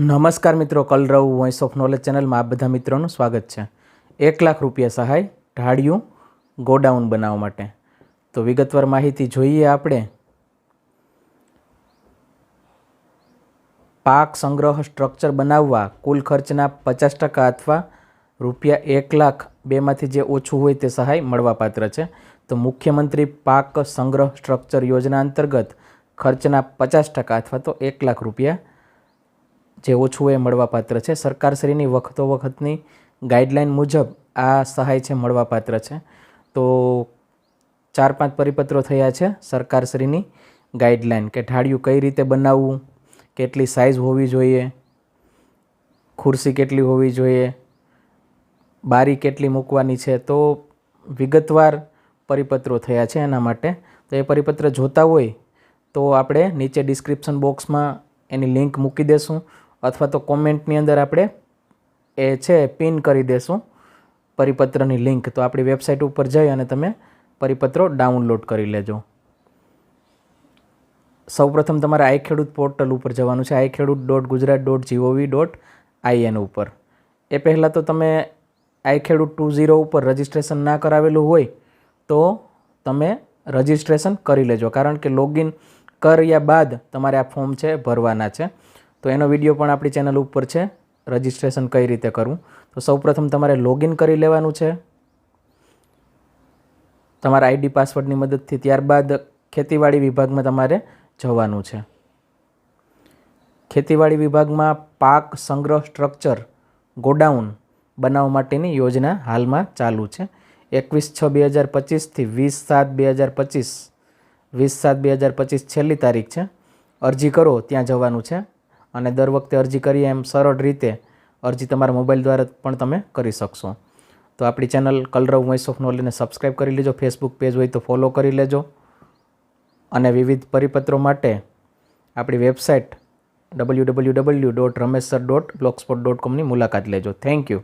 નમસ્કાર મિત્રો, કલરવ voice of knowledge ચેનલમાં આ બધા મિત્રોનું સ્વાગત છે. એક લાખ રૂપિયા સહાય ઢાળિયું ગોડાઉન બનાવવા માટે. તો વિગતવાર માહિતી જોઈએ આપણે. પાક સંગ્રહ સ્ટ્રક્ચર બનાવવા કુલ ખર્ચના પચાસ ટકા અથવા રૂપિયા એક લાખ બેમાંથી જે ઓછું હોય તે સહાય મળવાપાત્ર છે. તો મુખ્યમંત્રી પાક સંગ્રહ સ્ટ્રક્ચર યોજના અંતર્ગત ખર્ચના પચાસ ટકા અથવા તો એક લાખ રૂપિયા જે ઓછું એ મળવાપાત્ર છે. સરકારશ્રીની વખતો વખતની ગાઈડલાઇન મુજબ આ સહાય છે, મળવાપાત્ર છે. તો ચાર પાંચ પરિપત્રો થયા છે સરકારશ્રીની ગાઈડલાઇન કે ઢાળિયું કઈ રીતે બનાવવું, કેટલી સાઇઝ હોવી જોઈએ, ખુરશી કેટલી હોવી જોઈએ, બારી કેટલી મૂકવાની છે. તો વિગતવાર પરિપત્રો થયા છે એના માટે. તો એ પરિપત્ર જોતા હોય તો આપણે નીચે ડિસ્ક્રિપ્શન બોક્સમાં એની લિંક મૂકી દેશું. અથવા તો કોમેન્ટની અંદર આપણે એ છે, પિન કરી દેશું પરિપત્રની લિંક. તો આપણી વેબસાઇટ ઉપર જઈ અને તમે પરિપત્રો ડાઉનલોડ કરી લેજો. સૌપ્રથમ તમારે આઈ ખેડૂત પોર્ટલ ઉપર જવાનું છે, I Khedut dot Gujarat dot G O V dot I N ઉપર. એ પહેલાં તો તમે આઈ ખેડૂત ટુ ઝીરો ઉપર રજિસ્ટ્રેશન ના કરાવેલું હોય તો તમે રજિસ્ટ્રેશન કરી લેજો. કારણ કે લોગિન કર્યા બાદ તમારે આ ફોર્મ છે, ભરવાના છે. તો એનો વીડિયો પણ આપણી ચેનલ ઉપર છે. રજિસ્ટ્રેશન કઈ રીતે કરવું? તો સૌપ્રથમ તમારે લોગિન કરી લેવાનું છે. તમારા આઈડી પાસવર્ડની મદદથી ત્યારબાદ ખેતીવાડી વિભાગમાં તમારે જવાનું છે. ખેતીવાડી વિભાગમાં પાક સંગ્રહ સ્ટ્રક્ચર ગોડાઉન બનાવવા માટેની યોજના હાલમાં ચાલુ છે. એકવીસ છ બે હજાર પચીસથી વીસ સાત બે હજાર પચીસ, વીસ સાત બે હજાર પચીસ છેલ્લી તારીખ છે. અરજી કરો, ત્યાં જવાનું છે. અને દર વખતે અરજી કરીએ એમ સરળ રીતે અરજી તમારા મોબાઈલ દ્વારા પણ તમે કરી શકશો. તો આપણી ચેનલ કલરવ વોઇસ ઓફ નોલેજને સબસ્ક્રાઈબ કરી લેજો. ફેસબુક પેજ હોય તો ફોલો કરી લેજો. અને વિવિધ પરિપત્રો માટે આપણી website W W W dot Ramesh sir dot blogspot dot કોમની મુલાકાત લેજો. Thank you